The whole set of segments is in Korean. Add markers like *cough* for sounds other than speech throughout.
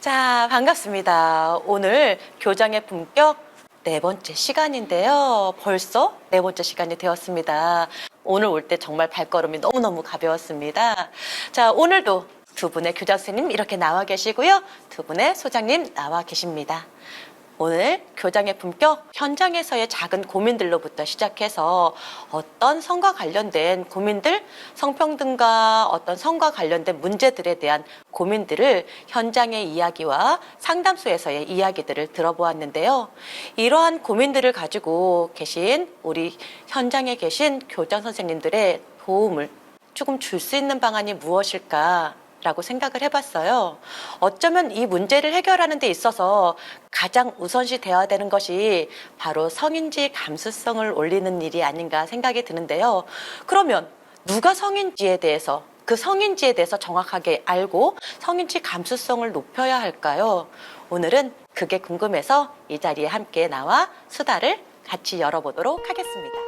자, 반갑습니다. 오늘 교장의 품격 네 번째 시간인데요. 벌써 네 번째 시간이 되었습니다. 오늘 올 때 정말 발걸음이 너무너무 가벼웠습니다. 자, 오늘도 두 분의 교장 선생님 이렇게 나와 계시고요. 두 분의 소장님 나와 계십니다. 오늘 교장의 품격 현장에서의 작은 고민들로부터 시작해서 어떤 성과 관련된 고민들, 성평등과 어떤 성과 관련된 문제들에 대한 고민들을 현장의 이야기와 상담소에서의 이야기들을 들어보았는데요. 이러한 고민들을 가지고 계신 우리 현장에 계신 교장 선생님들의 도움을 조금 줄 수 있는 방안이 무엇일까? 라고 생각을 해봤어요. 어쩌면 이 문제를 해결하는 데 있어서 가장 우선시 되어야 되는 것이 바로 성인지 감수성을 올리는 일이 아닌가 생각이 드는데요. 그러면 누가 성인지에 대해서 그 성인지에 대해서 정확하게 알고 성인지 감수성을 높여야 할까요? 오늘은 그게 궁금해서 이 자리에 함께 나와 수다를 같이 열어보도록 하겠습니다.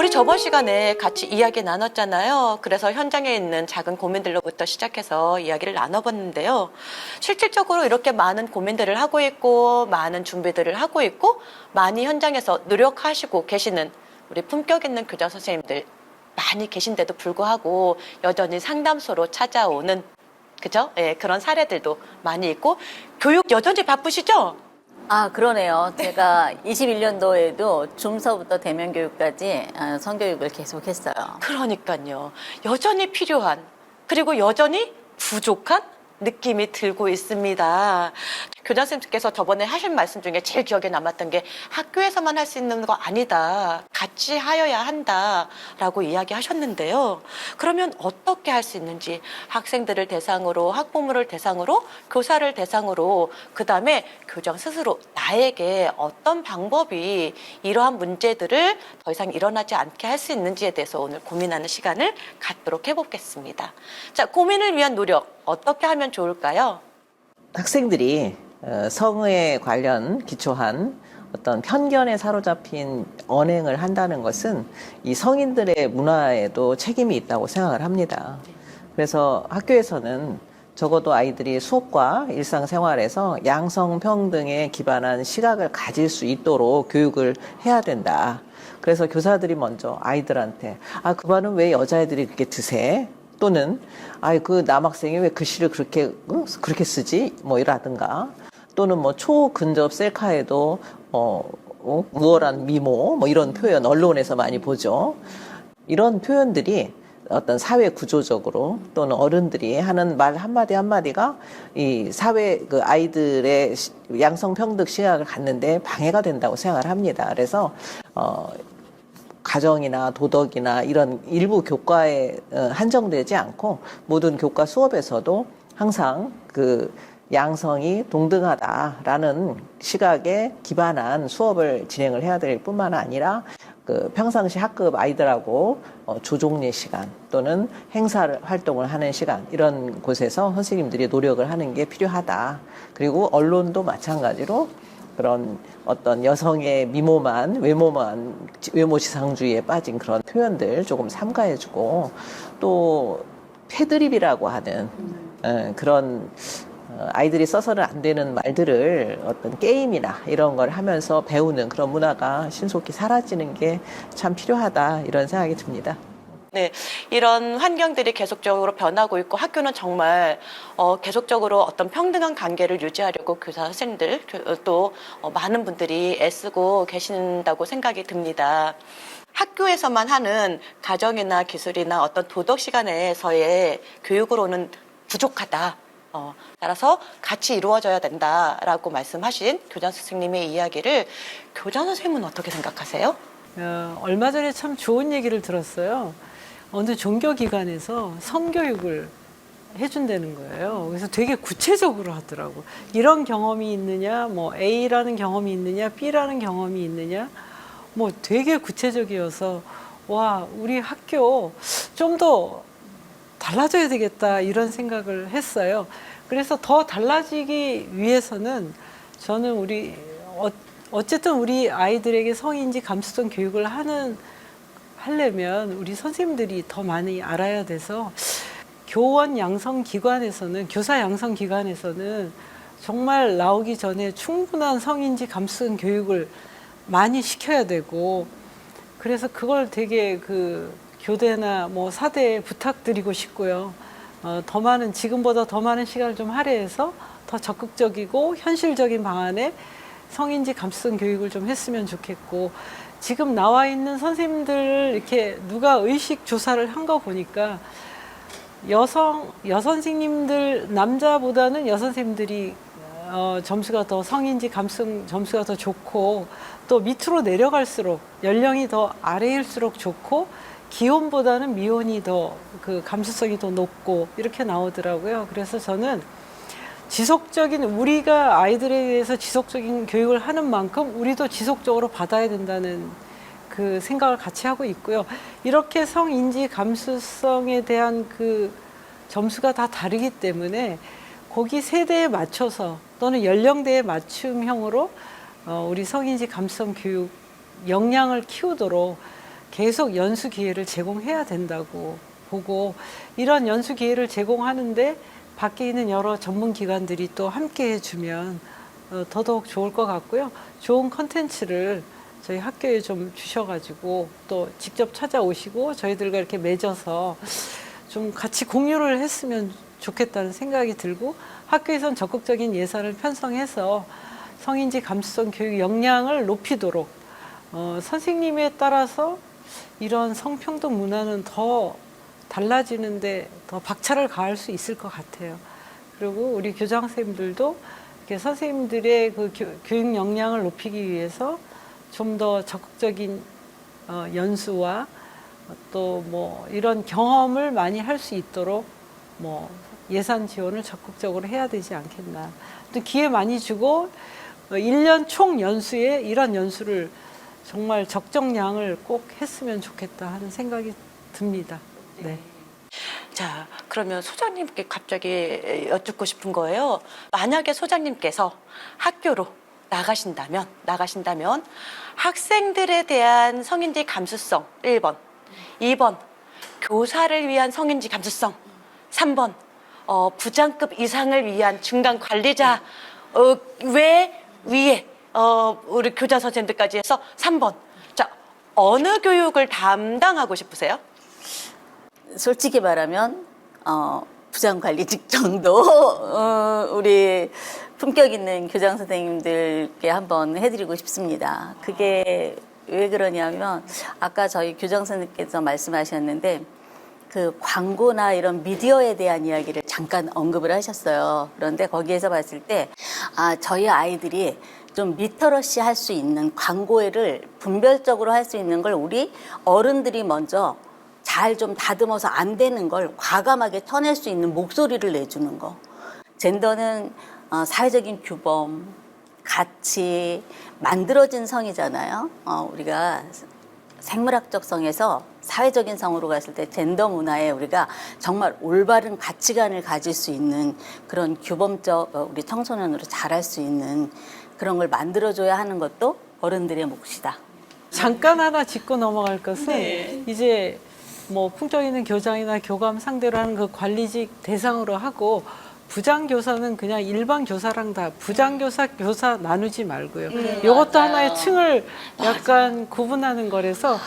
우리 저번 시간에 같이 이야기 나눴잖아요. 그래서 현장에 있는 작은 고민들로부터 시작해서 이야기를 나눠봤는데요. 실질적으로 이렇게 많은 고민들을 하고 있고, 많은 준비들을 하고 있고, 많이 현장에서 노력하시고 계시는 우리 품격 있는 교장 선생님들 많이 계신데도 불구하고 여전히 상담소로 찾아오는 그죠? 예, 그런 사례들도 많이 있고, 교육 여전히 바쁘시죠? 아, 그러네요. 제가 *laughs* 21년도에도 중서부터 대면 교육까지 아, 성교육을 계속했어요. 그러니까요. 여전히 필요한 그리고 여전히 부족한 느낌이 들고 있습니다. 교장 선생님께서 저번에 하신 말씀 중에 제일 기억에 남았던 게 학교에서만 할 수 있는 거 아니다. 같이 하여야 한다라고 이야기하셨는데요. 그러면 어떻게 할 수 있는지 학생들을 대상으로 학부모를 대상으로 교사를 대상으로 그다음에 교장 스스로 나에게 어떤 방법이 이러한 문제들을 더 이상 일어나지 않게 할 수 있는지에 대해서 오늘 고민하는 시간을 갖도록 해보겠습니다. 자, 고민을 위한 노력 어떻게 하면 좋을까요? 학생들이 어, 성에 관련 기초한 어떤 편견에 사로잡힌 언행을 한다는 것은 이 성인들의 문화에도 책임이 있다고 생각을 합니다. 그래서 학교에서는 적어도 아이들이 수업과 일상생활에서 양성평등에 기반한 시각을 가질 수 있도록 교육을 해야 된다. 그래서 교사들이 먼저 아이들한테 아, 그 반은 왜 여자애들이 그렇게 드세? 또는 아이 그 남학생이 왜 글씨를 그렇게 응? 그렇게 쓰지 뭐 이라든가 또는 뭐 초근접 셀카에도 어, 어, 우월한 미모 뭐 이런 표현 언론에서 많이 보죠 이런 표현들이 어떤 사회 구조적으로 또는 어른들이 하는 말 한마디 한마디가 이 사회 그 아이들의 시- 양성평등 시각을 갖는데 방해가 된다고 생각을 합니다. 그래서 어 가정이나 도덕이나 이런 일부 교과에 어, 한정되지 않고 모든 교과 수업에서도 항상 그 양성이 동등하다라는 시각에 기반한 수업을 진행을 해야 될 뿐만 아니라 그 평상시 학급 아이들하고 어, 조종례 시간 또는 행사를 활동을 하는 시간 이런 곳에서 선생님들이 노력을 하는 게 필요하다. 그리고 언론도 마찬가지로 그런 어떤 여성의 미모만 외모만 외모 지상주의에 빠진 그런 표현들 조금 삼가해주고 또 패드립이라고 하는 어, 그런 어, 아이들이 써서는 안 되는 말들을 어떤 게임이나 이런 걸 하면서 배우는 그런 문화가 신속히 사라지는 게 참 필요하다 이런 생각이 듭니다. 네, 이런 환경들이 계속적으로 변하고 있고 학교는 정말 어, 계속적으로 어떤 평등한 관계를 유지하려고 교사 선생님들 교- 또 어, 많은 분들이 애쓰고 계신다고 생각이 듭니다. 학교에서만 하는 가정이나 기술이나 어떤 도덕 시간에서의 교육으로는 부족하다. 어, 따라서 같이 이루어져야 된다라고 말씀하신 교장 선생님의 이야기를 교장 선생님은 어떻게 생각하세요? 어, 얼마 전에 참 좋은 얘기를 들었어요. 어느 종교기관에서 성교육을 해준다는 거예요. 그래서 되게 구체적으로 하더라고. 이런 경험이 있느냐, 뭐 A라는 경험이 있느냐, B라는 경험이 있느냐, 뭐 되게 구체적이어서 와 우리 학교 좀 더 달라져야 되겠다 이런 생각을 했어요. 그래서 더 달라지기 위해서는 저는 우리 어, 어쨌든 우리 아이들에게 성인지 감수성 교육을 하는 하려면 우리 선생님들이 더 많이 알아야 돼서 교원 양성 기관에서는 교사 양성 기관에서는 정말 나오기 전에 충분한 성인지 감수성 교육을 많이 시켜야 되고 그래서 그걸 되게 그 교대나 뭐 사대에 부탁드리고 싶고요. 어, 더 많은 지금보다 더 많은 시간을 좀 할애해서 더 적극적이고 현실적인 방안에 성인지 감수성 교육을 좀 했으면 좋겠고 지금 나와 있는 선생님들 이렇게 누가 의식 조사를 한 거 보니까 여성 여선생님들 남자보다는 여선생님들이 어, 점수가 더 성인지 감수성 점수가 더 좋고 또 밑으로 내려갈수록 연령이 더 아래일수록 좋고 기혼보다는 미혼이 더 그 감수성이 더 높고 이렇게 나오더라고요. 그래서 저는 지속적인 우리가 아이들에 대해서 지속적인 교육을 하는 만큼 우리도 지속적으로 받아야 된다는 그 생각을 같이 하고 있고요. 이렇게 성인지 감수성에 대한 그 점수가 다 다르기 때문에 거기 세대에 맞춰서 또는 연령대에 맞춤형으로 어, 우리 성인지 감수성 교육 역량을 키우도록 계속 연수 기회를 제공해야 된다고 보고 이런 연수 기회를 제공하는데 밖에 있는 여러 전문 기관들이 또 함께 해주면 어, 더더욱 좋을 것 같고요. 좋은 컨텐츠를 저희 학교에 좀 주셔가지고 또 직접 찾아오시고 저희들과 이렇게 맺어서 좀 같이 공유를 했으면 좋겠다는 생각이 들고 학교에선 적극적인 예산을 편성해서 성인지 감수성 교육 역량을 높이도록 어, 선생님에 따라서 이런 성평등 문화는 더 달라지는데 더 박차를 가할 수 있을 것 같아요. 그리고 우리 교장 선생님들도 이렇게 선생님들의 그 교, 교육 역량을 높이기 위해서 좀 더 적극적인 어, 연수와 또 뭐 이런 경험을 많이 할 수 있도록 뭐 예산 지원을 적극적으로 해야 되지 않겠나. 또 기회 많이 주고 어, 1년 총 연수에 이런 연수를 정말 적정량을 꼭 했으면 좋겠다 하는 생각이 듭니다. 네. 자, 그러면 소장님께 갑자기 여쭙고 싶은 거예요. 만약에 소장님께서 학교로 나가신다면, 나가신다면 학생들에 대한 성인지 감수성 1번, 2번 교사를 위한 성인지 감수성 3번 어, 부장급 이상을 위한 중간 관리자 어, 외 위에 어, 우리 교자 선생님들까지 해서 3번. 자, 어느 교육을 담당하고 싶으세요? 솔직히 말하면 어, 부장관리직 정도 *laughs* 어, 우리 품격 있는 교장 선생님들께 한번 해드리고 싶습니다. 그게 왜 그러냐면 아까 저희 교장 선생님께서 말씀하셨는데 그 광고나 이런 미디어에 대한 이야기를 잠깐 언급을 하셨어요. 그런데 거기에서 봤을 때, 아, 저희 아이들이 좀 리터러시 할 수 있는 광고를 분별적으로 할 수 있는 걸 우리 어른들이 먼저 잘 좀 다듬어서 안 되는 걸 과감하게 쳐낼 수 있는 목소리를 내주는 거. 젠더는 어, 사회적인 규범, 가치, 만들어진 성이잖아요. 어, 우리가 생물학적 성에서 사회적인 성으로 갔을 때 젠더 문화에 우리가 정말 올바른 가치관을 가질 수 있는 그런 규범적 어, 우리 청소년으로 자랄 수 있는 그런 걸 만들어줘야 하는 것도 어른들의 몫이다. 잠깐 하나 짚고 넘어갈 것은 이제 뭐 풍적 있는 교장이나 교감 상대로 하는 그 관리직 대상으로 하고 부장 교사는 그냥 일반 교사랑 다 부장 교사 교사 나누지 말고요. 이것도 하나의 층을 약간 구분하는 거라서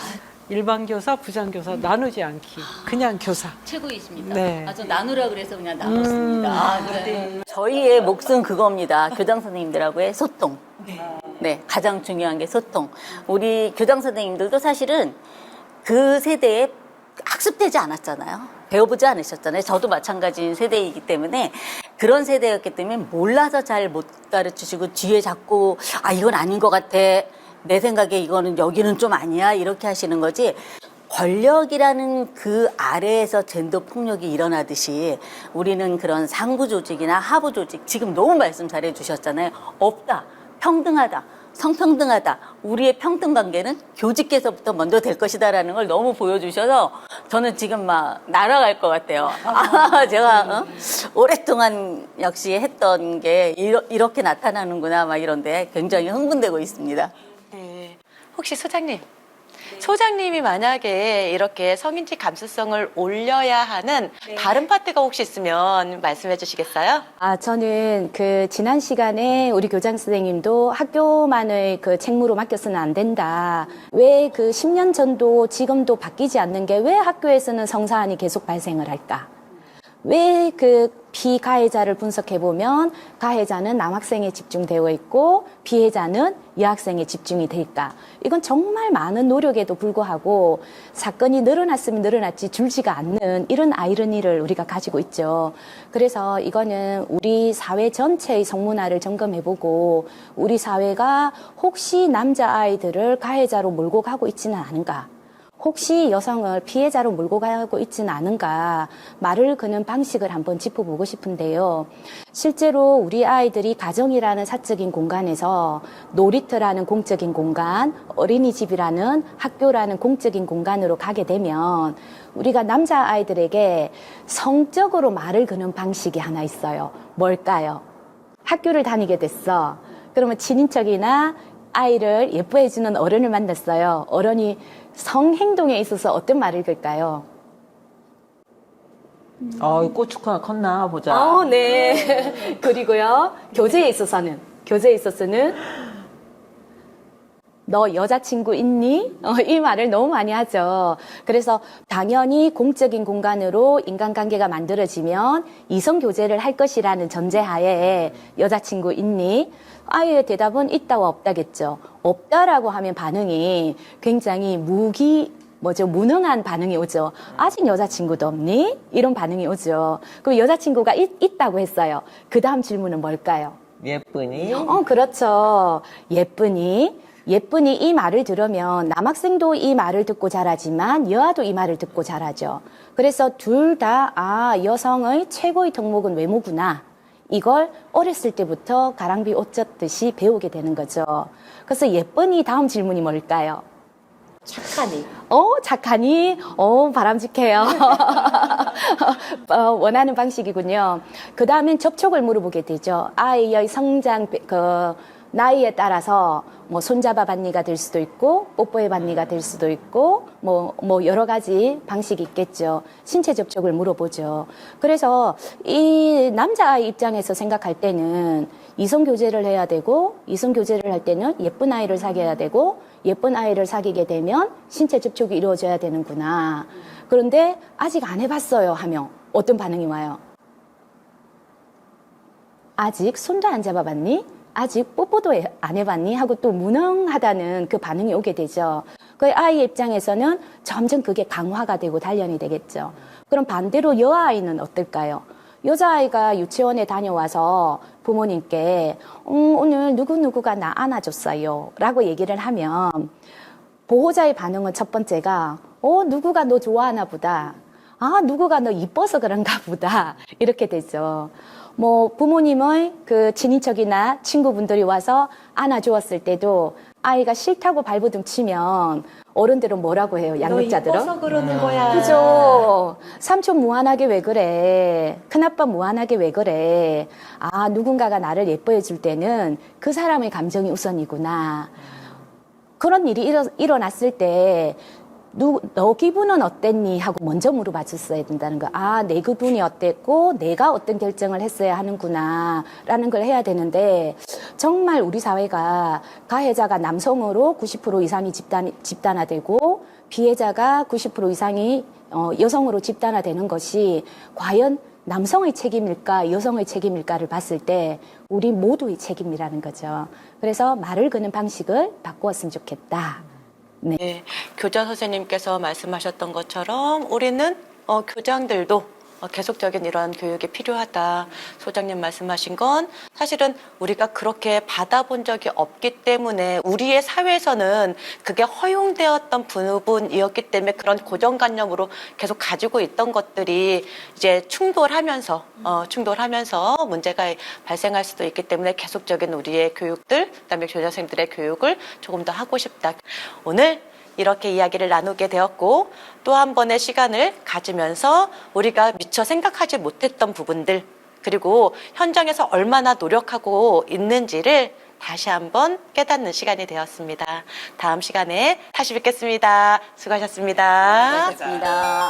일반 교사, 부장 교사 나누지 않기. 그냥 교사. 최고이십니다. 네. 아, 저 나누라 그래서 그냥 나눴습니다. 아, 네. 저희의 몫은 그겁니다. 교장 선생님들하고의 소통. 네, 가장 중요한 게 소통. 우리 교장 선생님들도 사실은 그 세대에 학습되지 않았잖아요. 배워보지 않으셨잖아요. 저도 마찬가지인 세대이기 때문에 그런 세대였기 때문에 몰라서 잘 못 가르치시고 뒤에 자꾸 아 이건 아닌 것 같아. 내 생각에 이거는 여기는 좀 아니야. 이렇게 하시는 거지. 권력이라는 그 아래에서 젠더 폭력이 일어나듯이 우리는 그런 상부 조직이나 하부 조직 지금 너무 말씀 잘해 주셨잖아요. 없다. 평등하다. 성평등하다. 우리의 평등 관계는 교직께서부터 먼저 될 것이다라는 걸 너무 보여주셔서 저는 지금 막 날아갈 것 같아요. 아, *laughs* 제가 어? 오랫동안 역시 했던 게 이렇게 나타나는구나 막 이런데 굉장히 흥분되고 있습니다. 네. 혹시 소장님 소장님이 만약에 이렇게 성인지 감수성을 올려야 하는 다른 파트가 혹시 있으면 말씀해 주시겠어요? 아, 저는 그 지난 시간에 우리 교장 선생님도 학교만의 그 책무로 맡겨서는 안 된다. 왜 그 10년 전도 지금도 바뀌지 않는 게 왜 학교에서는 성사안이 계속 발생을 할까? 왜 그 피가해자를 분석해 보면 가해자는 남학생에 집중되어 있고 피해자는 여학생에 집중이 될까? 이건 정말 많은 노력에도 불구하고 사건이 늘어났으면 늘어났지 줄지가 않는 이런 아이러니를 우리가 가지고 있죠. 그래서 이거는 우리 사회 전체의 성문화를 점검해 보고 우리 사회가 혹시 남자 아이들을 가해자로 몰고 가고 있지는 않은가? 혹시 여성을 피해자로 몰고 가고 있지는 않은가 말을 거는 방식을 한번 짚어보고 싶은데요. 실제로 우리 아이들이 가정이라는 사적인 공간에서 놀이터라는 공적인 공간, 어린이집이라는 학교라는 공적인 공간으로 가게 되면 우리가 남자 아이들에게 성적으로 말을 거는 방식이 하나 있어요. 뭘까요? 학교를 다니게 됐어. 그러면 친인척이나 아이를 예뻐해주는 어른을 만났어요. 어른이 성행동에 있어서 어떤 말을 걸까요? 어, 고추가 컸나 보자. 어, 네. *laughs* 그리고요, 교제에 있어서는, 교제에 있어서는, 너 여자친구 있니? 어, 이 말을 너무 많이 하죠. 그래서 당연히 공적인 공간으로 인간관계가 만들어지면 이성 교제를 할 것이라는 전제하에 여자친구 있니? 아이의 대답은 있다와 없다겠죠. 없다라고 하면 반응이 굉장히 무기, 뭐죠? 무능한 반응이 오죠. 아직 여자친구도 없니? 이런 반응이 오죠. 그럼 여자친구가 있, 있다고 했어요. 그 다음 질문은 뭘까요? 예쁘니? 어, 그렇죠. 예쁘니? 예쁘니 이 말을 들으면 남학생도 이 말을 듣고 자라지만 여아도 이 말을 듣고 자라죠. 그래서 둘 다, 아, 여성의 최고의 덕목은 외모구나. 이걸 어렸을 때부터 가랑비 옷 젖듯이 배우게 되는 거죠. 그래서 예쁘니 다음 질문이 뭘까요? 착하니. 어, 착하니? 어, 바람직해요. *laughs* 어, 원하는 방식이군요. 그 다음엔 접촉을 물어보게 되죠. 아이의 성장, 그, 나이에 따라서 뭐 손잡아 받니가 될 수도 있고, 뽀뽀해 받니가 될 수도 있고, 뭐, 뭐 여러 가지 방식이 있겠죠. 신체 접촉을 물어보죠. 그래서 이 남자아이 입장에서 생각할 때는 이성 교제를 해야 되고, 이성 교제를 할 때는 예쁜 아이를 사귀어야 되고, 예쁜 아이를 사귀게 되면 신체 접촉이 이루어져야 되는구나. 그런데 아직 안 해봤어요 하면 어떤 반응이 와요? 아직 손도 안 잡아봤니? 아직 뽀뽀도 해- 안 해봤니? 하고 또 무능하다는 그 반응이 오게 되죠. 그 아이 입장에서는 점점 그게 강화가 되고 단련이 되겠죠. 그럼 반대로 여아이는 어떨까요? 여자아이가 유치원에 다녀와서 부모님께 음, 오늘 누구누구가 나 안아줬어요 라고 얘기를 하면 보호자의 반응은 첫 번째가 어 누구가 너 좋아하나 보다 아 누구가 너 이뻐서 그런가 보다 이렇게 되죠 뭐 부모님의 그 친인척이나 친구분들이 와서 안아주었을 때도 아이가 싫다고 발버둥 치면 어른들은 뭐라고 해요 양육자들은 그러는 거야. 그죠. 삼촌 무한하게 왜 그래? 큰아빠 무한하게 왜 그래? 아, 누군가가 나를 예뻐해 줄 때는 그 사람의 감정이 우선이구나. 그런 일이 일어, 일어났을 때, 누, 너 기분은 어땠니? 하고 먼저 물어봐 줬어야 된다는 거. 아, 내 기분이 어땠고, 내가 어떤 결정을 했어야 하는구나. 라는 걸 해야 되는데, 정말 우리 사회가 가해자가 남성으로 90% 이상이 집단, 집단화되고, 피해자가 90% 이상이 어, 여성으로 집단화되는 것이 과연 남성의 책임일까, 여성의 책임일까를 봤을 때 우리 모두의 책임이라는 거죠. 그래서 말을 거는 방식을 바꾸었으면 좋겠다. 네. 네, 교장 선생님께서 말씀하셨던 것처럼 우리는 어, 교장들도 어, 계속적인 이런 교육이 필요하다. 소장님 말씀하신 건 사실은 우리가 그렇게 받아본 적이 없기 때문에 우리의 사회에서는 그게 허용되었던 부분이었기 때문에 그런 고정관념으로 계속 가지고 있던 것들이 이제 충돌하면서 어, 충돌하면서 문제가 발생할 수도 있기 때문에 계속적인 우리의 교육들, 그다음에 교장선생님들의 교육을 조금 더 하고 싶다. 오늘 이렇게 이야기를 나누게 되었고 또 한 번의 시간을 가지면서 우리가 미처 생각하지 못했던 부분들 그리고 현장에서 얼마나 노력하고 있는지를 다시 한번 깨닫는 시간이 되었습니다. 다음 시간에 다시 뵙겠습니다. 수고하셨습니다. 고맙습니다.